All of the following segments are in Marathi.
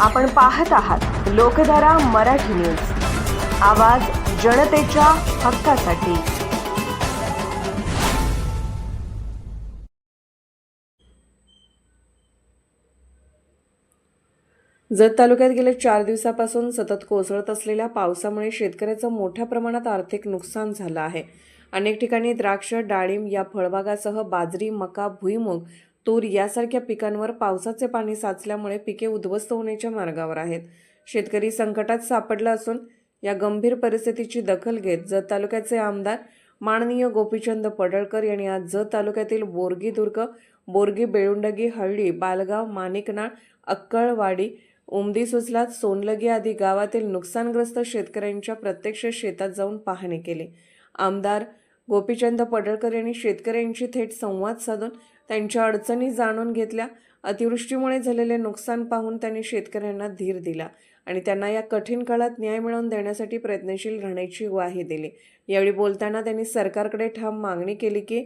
आपण पाहत आहात लोकधारा मराठी न्यूज. आवाज जनतेच्या हक्कासाठी. जत तालुक्यात गेल्या चार दिवसापासून सतत कोसळत असलेल्या पावसामुळे शेतकऱ्याचं मोठ्या प्रमाणात आर्थिक नुकसान झालं आहे. अनेक ठिकाणी द्राक्ष डाळिंब या फळबागासह बाजरी मका भुईमूग तूर यासारख्या पिकांवर पावसाचे पाणी साचल्यामुळे पिके उद्ध्वस्त होण्याच्या मार्गावर आहेत. शेतकरी संकटात सापडला असून या गंभीर परिस्थितीची दखल घेत जत तालुक्याचे आमदार माननीय गोपीचंद पडळकर यांनी आज जत तालुक्यातील बोरगी दुर्ग बोरगी बेळुंडगी हळ्ळी बालगाव माणिकनाळ अक्कळवाडी उमदी सुचलात सोनलगी आदी गावातील नुकसानग्रस्त शेतकऱ्यांच्या प्रत्यक्ष शेतात जाऊन पाहणी केली. आमदार गोपीचंद पडळकर यांनी शेतकऱ्यांशी थेट संवाद साधून त्यांच्या अडचणी जाणून घेतल्या. अतिवृष्टीमुळे झालेले नुकसान पाहून त्यांनी शेतकऱ्यांना धीर दिला आणि त्यांना या कठीण काळात न्याय मिळवून देण्यासाठी प्रयत्नशील राहण्याची ग्वाही दिली. यावेळी बोलताना त्यांनी सरकारकडे ठाम मागणी केली की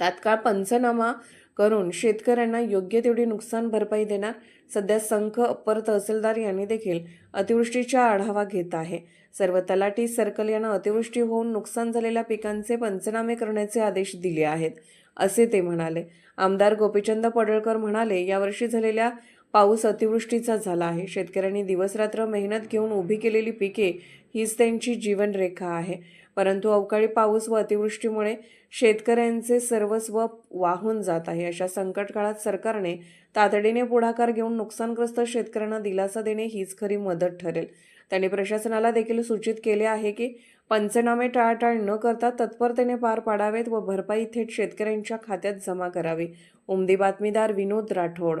तात्काळ पंचनामा करून शेतकऱ्यांना योग्य तेवढी नुकसान भरपाई देणार. सध्या संख अप्पर तहसीलदार यांनी देखील अतिवृष्टीचा आढावा घेत आहे. सर्व तलाठी सर्कल यांना अतिवृष्टी होऊन नुकसान झालेल्या पिकांचे पंचनामे करण्याचे आदेश दिले आहेत असे ते म्हणाले. आमदार गोपीचंद पडळकर म्हणाले यावर्षी झालेल्या पाऊस अतिवृष्टीचा झाला आहे. शेतकऱ्यांनी दिवसरात्र मेहनत घेऊन उभी केलेली पिके हीच त्यांची जीवनरेखा आहे. परंतु अवकाळी पाऊस व अतिवृष्टीमुळे शेतकऱ्यांचे सर्वस्व वाहून जात आहे. अशा संकट काळात सरकारने तातडीने पुढाकार घेऊन नुकसानग्रस्त शेतकऱ्यांना दिलासा देणे हीच खरी मदत ठरेल. त्यांनी प्रशासनाला देखील सूचित केले आहे की पंचनामे टाळाटाळ न करता तत्परतेने पार पाडावेत व भरपाई थेट शेतकऱ्यांच्या खात्यात जमा करावी. उमदी बातमीदार विनोद राठोड